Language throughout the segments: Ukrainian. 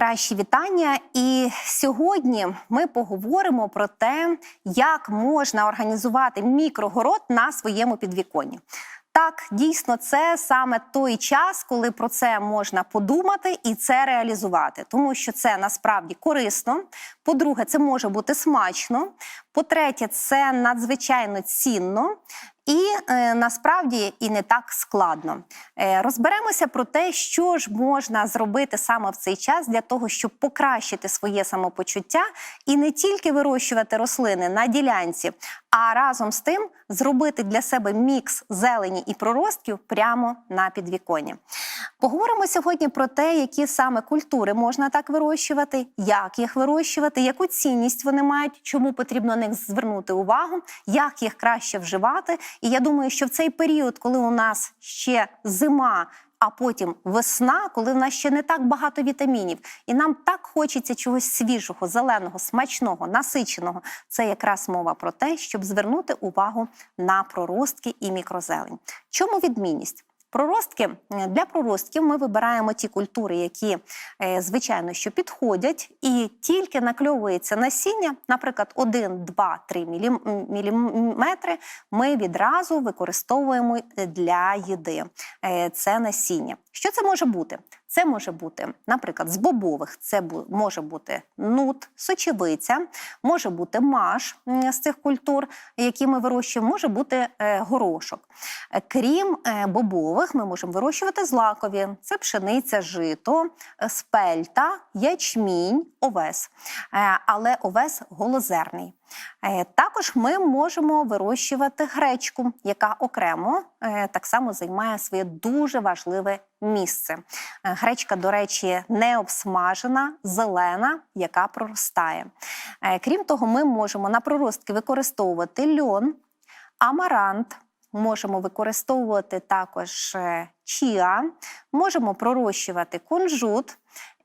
найкращі вітання. І сьогодні ми поговоримо про те, як можна організувати мікрогород на своєму підвіконні. Так, дійсно, це саме той час, коли про це можна подумати і це реалізувати, тому що це насправді корисно. По-друге, це може бути смачно. По-третє, це надзвичайно цінно. І е, насправді і не так складно. Е, розберемося про те, що ж можна зробити саме в цей час для того, щоб покращити своє самопочуття і не тільки вирощувати рослини на ділянці, а разом з тим зробити для себе мікс зелені і проростків прямо на підвіконні. Поговоримо сьогодні про те, які саме культури можна так вирощувати, як їх вирощувати, яку цінність вони мають, чому потрібно на них звернути увагу, як їх краще вживати. І я думаю, що в цей період, коли у нас ще зима. А потім весна, коли в нас ще не так багато вітамінів, і нам так хочеться чогось свіжого, зеленого, смачного, насиченого. Це якраз мова про те, щоб звернути увагу на проростки і мікрозелень. Чому відмінність? Проростки для проростків ми вибираємо ті культури, які е, звичайно що підходять, і тільки накльовується насіння, наприклад, 1, 2, 3 міліметри, Ми відразу використовуємо для їди Е, це насіння. Що це може бути? Це може бути, наприклад, з бобових, це може бути нут, сочевиця, може бути маш з цих культур, які ми вирощуємо, може бути е, горошок. Е, крім бобових, ми можемо вирощувати злакові: це пшениця, жито, спельта, ячмінь, овес. Але овес голозерний. Також ми можемо вирощувати гречку, яка окремо так само займає своє дуже важливе місце. Гречка, до речі, не обсмажена, зелена, яка проростає. Крім того, ми можемо на проростки використовувати льон, амарант. Можемо використовувати також чіа, можемо пророщувати кунжут,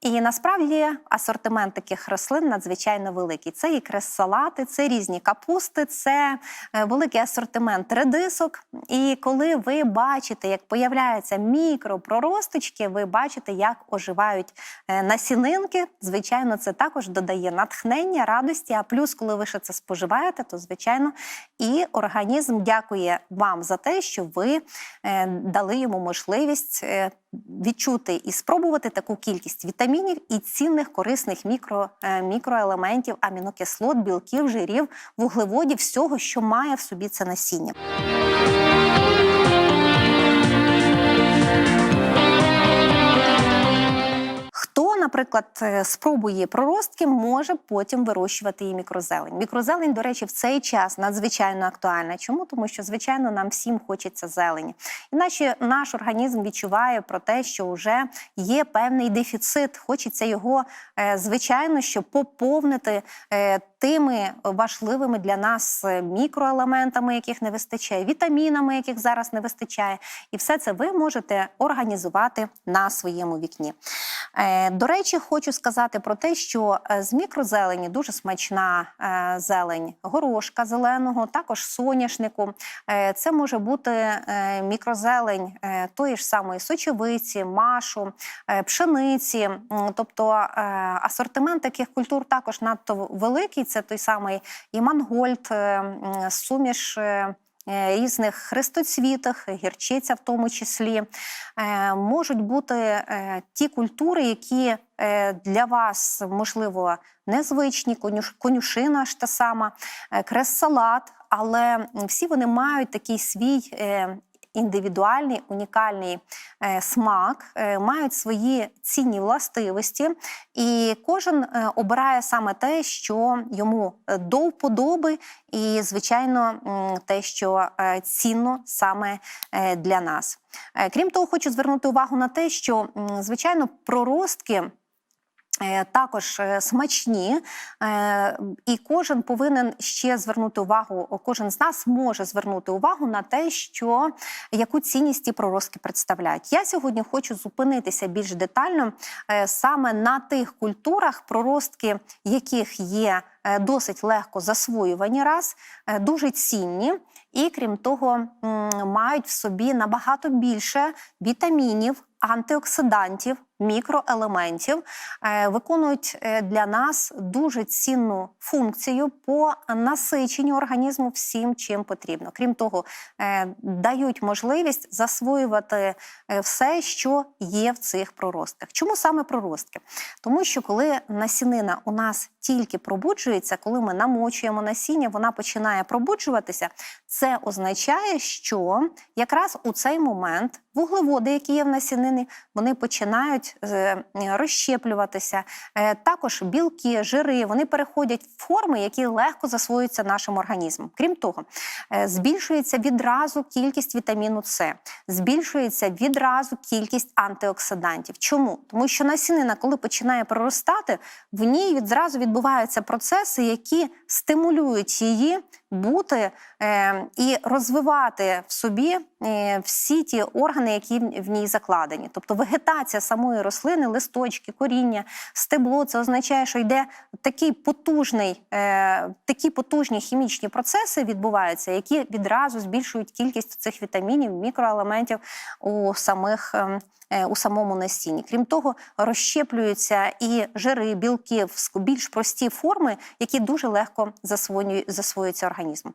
і насправді асортимент таких рослин надзвичайно великий. Це і крес-салати, це різні капусти, це е, великий асортимент редисок. І коли ви бачите, як появляються мікропроросточки, ви бачите, як оживають е, насінинки. Звичайно, це також додає натхнення, радості. А плюс, коли ви ще це споживаєте, то звичайно і організм дякує вам за те, що ви е, дали йому можливість відчути і спробувати таку кількість вітамінів і цінних корисних мікро, е, мікроелементів, амінокислот, білків, жирів, вуглеводів, всього, що має в собі це насіння. Наприклад, е, спробує проростки, може потім вирощувати її мікрозелень. Мікрозелень, до речі, в цей час надзвичайно актуальна. Чому? Тому що, звичайно, нам всім хочеться зелені. Іначе наш організм відчуває про те, що вже є певний дефіцит. Хочеться його, е, звичайно, що поповнити е, тими важливими для нас мікроелементами, яких не вистачає, вітамінами, яких зараз не вистачає. І все це ви можете організувати на своєму вікні. До речі, хочу сказати про те, що е, з мікрозелені дуже смачна е, зелень горошка зеленого, також соняшнику. Е, це може бути мікрозелень тої ж самої сочевиці, машу, пшениці. Тобто асортимент таких культур також надто великий. Це той самий і мангольд, суміш. Е, різних хрестоцвітах, гірчиця в тому числі, е, можуть бути е, ті культури, які для вас, можливо, незвичні, конюшина ж та сама, крес-салат, але всі вони мають такий свій індивідуальний унікальний е, смак, е, мають свої цінні властивості, і кожен е, обирає саме те, що йому до вподоби, і, звичайно, те, що цінно саме для нас. Крім того, хочу звернути увагу на те, що звичайно проростки. Е, також е, смачні, е, і кожен повинен ще звернути увагу. Кожен з нас може звернути увагу на те, що яку цінність ті проростки представляють. Я сьогодні хочу зупинитися більш детально саме на тих культурах, проростки яких є досить легко засвоювані, раз дуже цінні, і крім того, мають в собі набагато більше вітамінів антиоксидантів, мікроелементів е, виконують е, для нас дуже цінну функцію по насиченню організму всім, чим потрібно. Крім того, е, дають можливість засвоювати все, що є в цих проростках. Чому саме проростки? Тому що коли насінина у нас тільки пробуджується, коли ми намочуємо насіння, вона починає пробуджуватися. Це означає, що якраз у цей момент вуглеводи, які є в насінині, вони починають е, розщеплюватися. Е, Також білки, жири вони переходять в форми, які легко засвоюються нашим організмом. Крім того, е, збільшується відразу кількість вітаміну С, збільшується відразу кількість антиоксидантів. Чому? Тому що насінина, коли починає проростати, в ній відразу відбуваються процеси, які стимулюють її бути е, і розвивати в собі всі ті органи, які в- ній закладені. Тобто вегетація самої рослини, листочки, коріння, стебло це означає, що йде такий потужний, е, такі потужні хімічні процеси відбуваються, які відразу збільшують кількість цих вітамінів, мікроелементів у самих. е, У самому насінні, крім того, розщеплюються і жири, білки в більш прості форми, які дуже легко засвоюю- засвоюються організмом.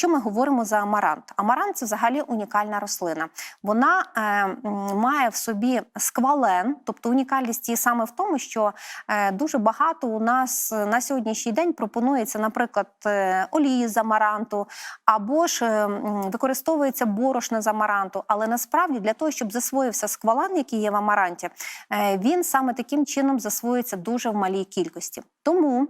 Якщо ми говоримо за амарант, амарант це взагалі унікальна рослина. Вона е, має в собі сквален, тобто унікальність її саме в тому, що е, дуже багато у нас на сьогоднішній день пропонується, наприклад, е, олії з амаранту, або ж е, використовується борошно з амаранту. Але насправді для того, щоб засвоївся сквален, який є в амаранті, е, він саме таким чином засвоюється дуже в малій кількості. Тому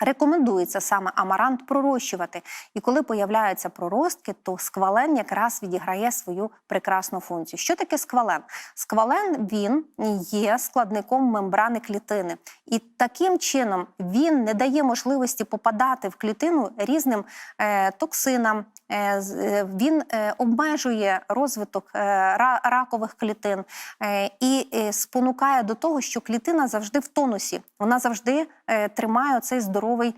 Рекомендується саме амарант пророщувати. І коли появляються проростки, то сквален якраз відіграє свою прекрасну функцію. Що таке сквален? Сквален він є складником мембрани клітини. І таким чином він не дає можливості попадати в клітину різним е, токсинам. Е, е, він е, обмежує розвиток ра- ракових клітин і спонукає до того, що клітина завжди в тонусі. Вона завжди тримає цей здоровий,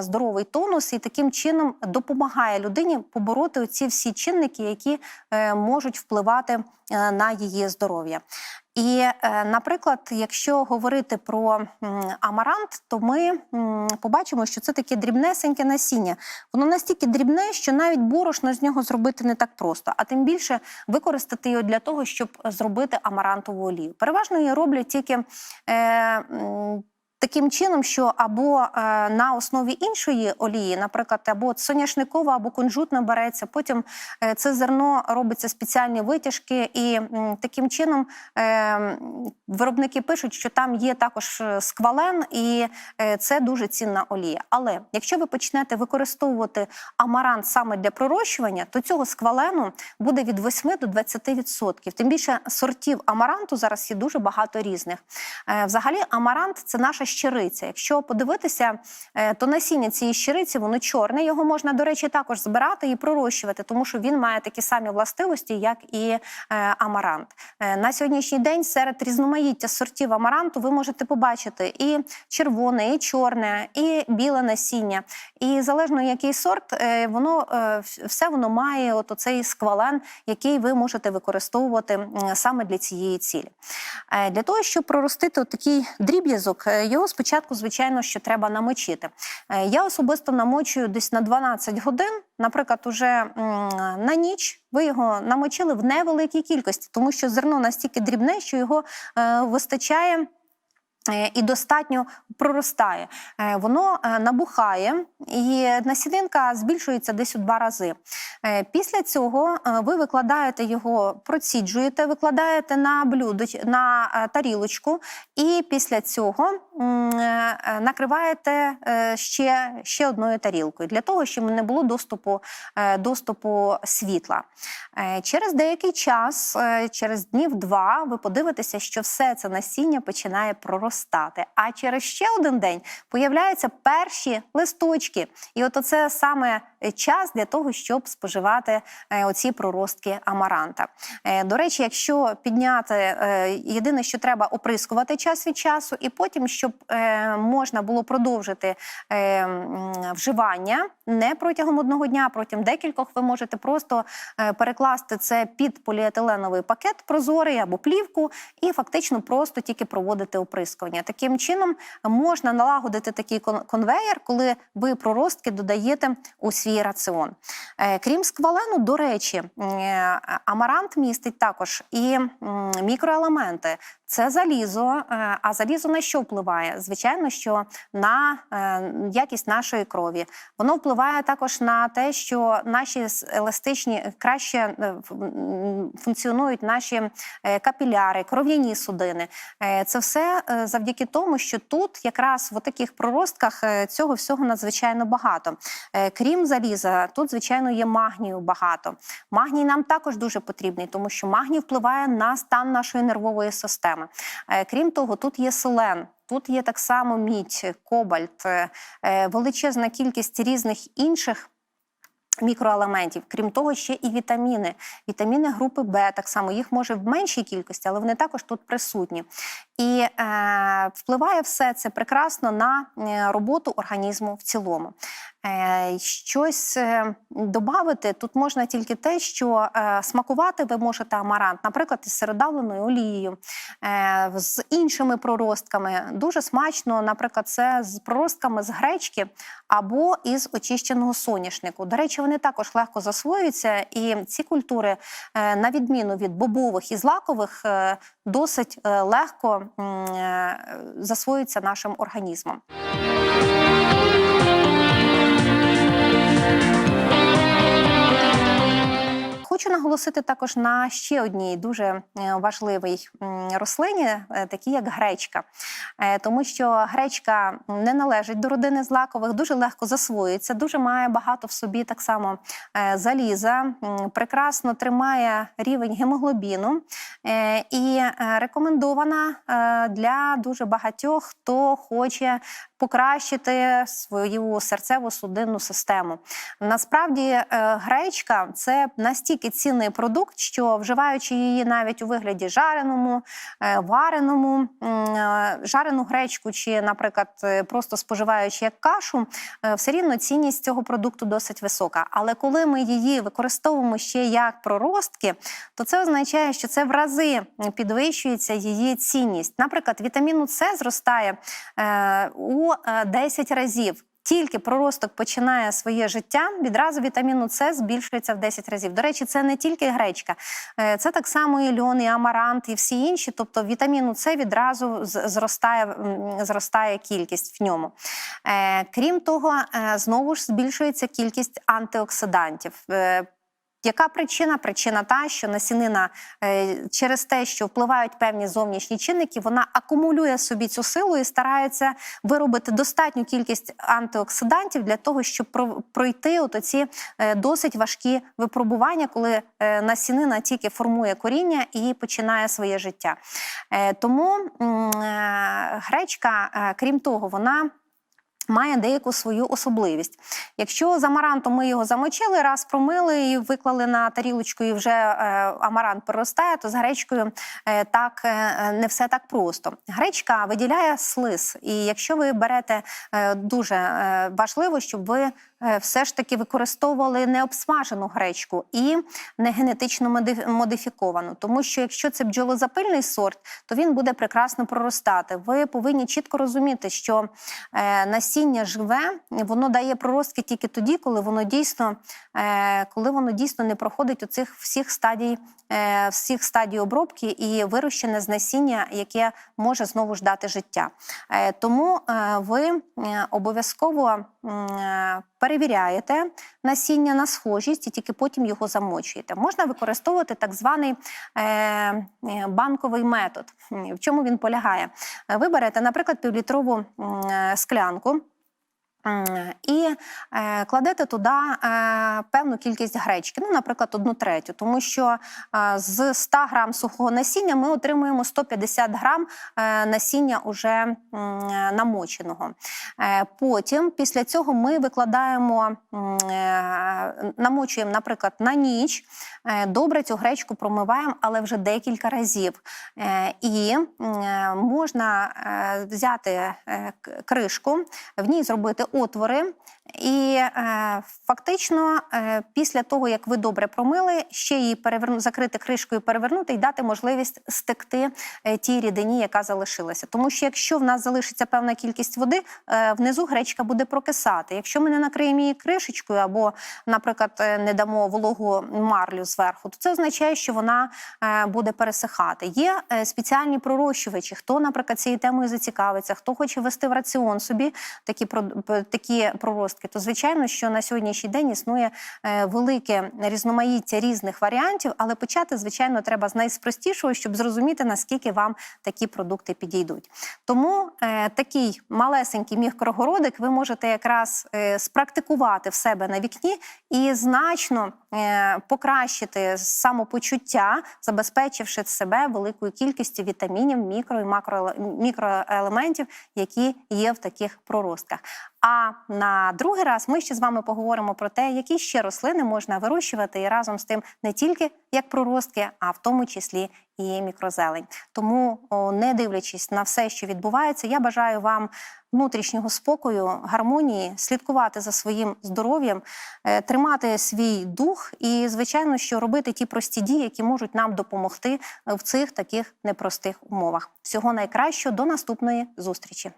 здоровий тонус і таким чином допомагає людині побороти оці всі чинники, які можуть впливати на її здоров'я. І, е, наприклад, якщо говорити про амарант, то ми побачимо, що це таке дрібнесеньке насіння. Воно настільки дрібне, що навіть борошно з нього зробити не так просто, а тим більше використати його для того, щоб зробити амарантову олію. Переважно її роблять тільки. Е, Таким чином, що або е, на основі іншої олії, наприклад, або соняшникова, або кунжутна береться. Потім е, це зерно робиться спеціальні витяжки, і таким чином е, виробники пишуть, що там є також сквален, і це дуже цінна олія. Але якщо ви почнете використовувати амарант саме для пророщування, то цього сквалену буде від 8 до 20%. Тим більше сортів амаранту зараз є дуже багато різних. Взагалі, амарант це наша щириця. Якщо подивитися, е, то насіння цієї щириці воно чорне. Його можна, до речі, також збирати і пророщувати, тому що він має такі самі властивості, як і е, амарант. Е, На сьогоднішній день серед різноманіття сортів амаранту ви можете побачити і червоне, і чорне, і біле насіння. І залежно який сорт, воно все воно має от оцей сквален, який ви можете використовувати саме для цієї цілі. Для того, щоб проростити такий дріб'язок, е, його спочатку, звичайно, що треба намочити. Е, Я особисто намочую десь на 12 годин, наприклад, уже на ніч. Ви його намочили в невеликій кількості, тому що зерно настільки дрібне, що його е, вистачає. Е, І достатньо проростає, Е, воно е, набухає, і насінинка збільшується десь у два рази. Після цього ви викладаєте його, проціджуєте, викладаєте на блюдо, на тарілочку, і після цього накриваєте ще, ще одною тарілкою для того, щоб не було доступу, доступу світла. Через деякий час, через днів два, ви подивитеся, що все це насіння починає проростати. А через ще один день появляються перші листочки. І от це саме е, час для того, щоб споживати е, оці проростки амаранта. Е, До речі, якщо підняти, єдине, що треба оприскувати час від часу, і потім щоб можна було продовжити вживання не протягом одного дня, а протягом декількох ви можете просто перекласти це під поліетиленовий пакет прозорий або плівку, і фактично просто тільки проводити оприскування. Таким чином можна налагодити такий кон- конвеєр, коли ви проростки додаєте у свій раціон. Е, Крім сквалену, до речі, е, амарант містить також і мікроелементи. Це залізо. е, А залізо на що впливає? Звичайно, що на якість нашої крові. Воно впливає також на те, що наші еластичні краще функціонують наші капіляри, кров'яні судини. Це все завдяки тому, що тут якраз в таких проростках е, цього всього надзвичайно багато. Е, Крім заліза, тут звичайно є магнію багато. Магній нам також дуже потрібний, тому що магній впливає на стан нашої нервової системи. Е, Крім того, тут є селен. Тут є так само мідь, кобальт, величезна кількість різних інших мікроелементів. Крім того, ще і вітаміни. Вітаміни групи Б, так само їх може в меншій кількості, але вони також тут присутні. І е, впливає все це прекрасно на е, роботу організму в цілому. Е, щось е, додати тут можна тільки те, що е, смакувати ви можете амарант, наприклад, із середавленою олією, з іншими проростками. Дуже смачно, наприклад, це з проростками з гречки або із очищеного соняшнику. До речі, вони також легко засвоюються, і ці культури, на відміну від бобових і злакових, досить легко засвоюються нашим організмом. Хочу наголосити також на ще одній дуже е, важливій рослині, е, такій як гречка, Е, тому що гречка не належить до родини злакових, дуже легко засвоюється, дуже має багато в собі так само заліза, прекрасно тримає рівень гемоглобіну і рекомендована для дуже багатьох, хто хоче покращити свою серцево судинну систему. Насправді гречка це настільки цінний продукт, що вживаючи її навіть у вигляді жареному, е, вареному, е, жарену гречку, чи, наприклад, е, просто споживаючи як кашу, все рівно цінність цього продукту досить висока. Але коли ми її використовуємо ще як проростки, то це означає, що це в рази підвищується її цінність. Наприклад, вітаміну С зростає у е, 10 разів. Тільки проросток починає своє життя, відразу вітаміну С збільшується в 10 разів. До речі, це не тільки гречка, е, це так само і льон, і амарант, і всі інші. Тобто вітаміну С відразу зростає, зростає кількість в ньому. Е, Крім того, е, знову ж збільшується кількість антиоксидантів. Яка причина? Причина та, що насінина е, через те, що впливають певні зовнішні чинники, вона акумулює собі цю силу і старається виробити достатню кількість антиоксидантів для того, щоб пройти от оці е, досить важкі випробування, коли е, насінина тільки формує коріння і починає своє життя. Тому гречка, крім того, вона має деяку свою особливість. Якщо з амарантом ми його замочили, раз промили і виклали на тарілочку, і вже е, амарант проростає, то з гречкою е, так е, не все так просто. Гречка виділяє слиз, і якщо ви берете дуже важливо, щоб ви все ж таки використовували не обсмажену гречку і не генетично модифіковану. Тому що якщо це бджолозапильний сорт, то він буде прекрасно проростати. Ви повинні чітко розуміти, що е, насіння живе, воно дає проростки тільки тоді, коли воно дійсно, е, коли воно дійсно не проходить оцих всіх стадій, е, всіх стадій обробки і вирощене з насіння, яке може знову ж дати життя. Е, тому е, ви е, обов'язково м, е, перевіряєте насіння на схожість і тільки потім його замочуєте. Можна використовувати так званий е, е, банковий метод. В чому він полягає? Е, Ви берете, наприклад, півлітрову склянку. М, І е, кладете туди е, певну кількість гречки, ну, наприклад, одну третю, тому що е, з 100 грам сухого насіння ми отримуємо 150 грам е, насіння уже е, намоченого. Е, Потім, після цього, ми викладаємо, е, намочуємо, наприклад, на ніч. Е, Добре цю гречку промиваємо, але вже декілька разів. Е, І е, можна е, взяти е, кришку, в ній зробити отвори. І е, фактично, е, після того, як ви добре промили, ще її переверну, закрити кришкою, перевернути і дати можливість стекти е, тій рідині, яка залишилася. Тому що якщо в нас залишиться певна кількість води, е, внизу гречка буде прокисати. Якщо ми не накриємо її кришечкою або, наприклад, е, не дамо вологу марлю зверху, то це означає, що вона е, буде пересихати. Є е, спеціальні пророщувачі. Хто, наприклад, цією темою зацікавиться, хто хоче вести в раціон собі такі про- п- такі проростки, то звичайно, що на сьогоднішній день існує е, велике різноманіття різних варіантів, але почати, звичайно, треба з найспростішого, щоб зрозуміти, наскільки вам такі продукти підійдуть. Тому е, такий малесенький мікрогородик ви можете якраз е, спрактикувати в себе на вікні і значно покращити самопочуття, забезпечивши себе великою кількістю вітамінів, мікро і макро мікроелементів, які є в таких проростках. А на другий раз ми ще з вами поговоримо про те, які ще рослини можна вирощувати і разом з тим не тільки як проростки, а в тому числі і мікрозелень. Тому, не дивлячись на все, що відбувається, я бажаю вам внутрішнього спокою, гармонії, слідкувати за своїм здоров'ям, е, тримати свій дух і, звичайно, що робити ті прості дії, які можуть нам допомогти е, в цих таких непростих умовах. Всього найкращого до наступної зустрічі.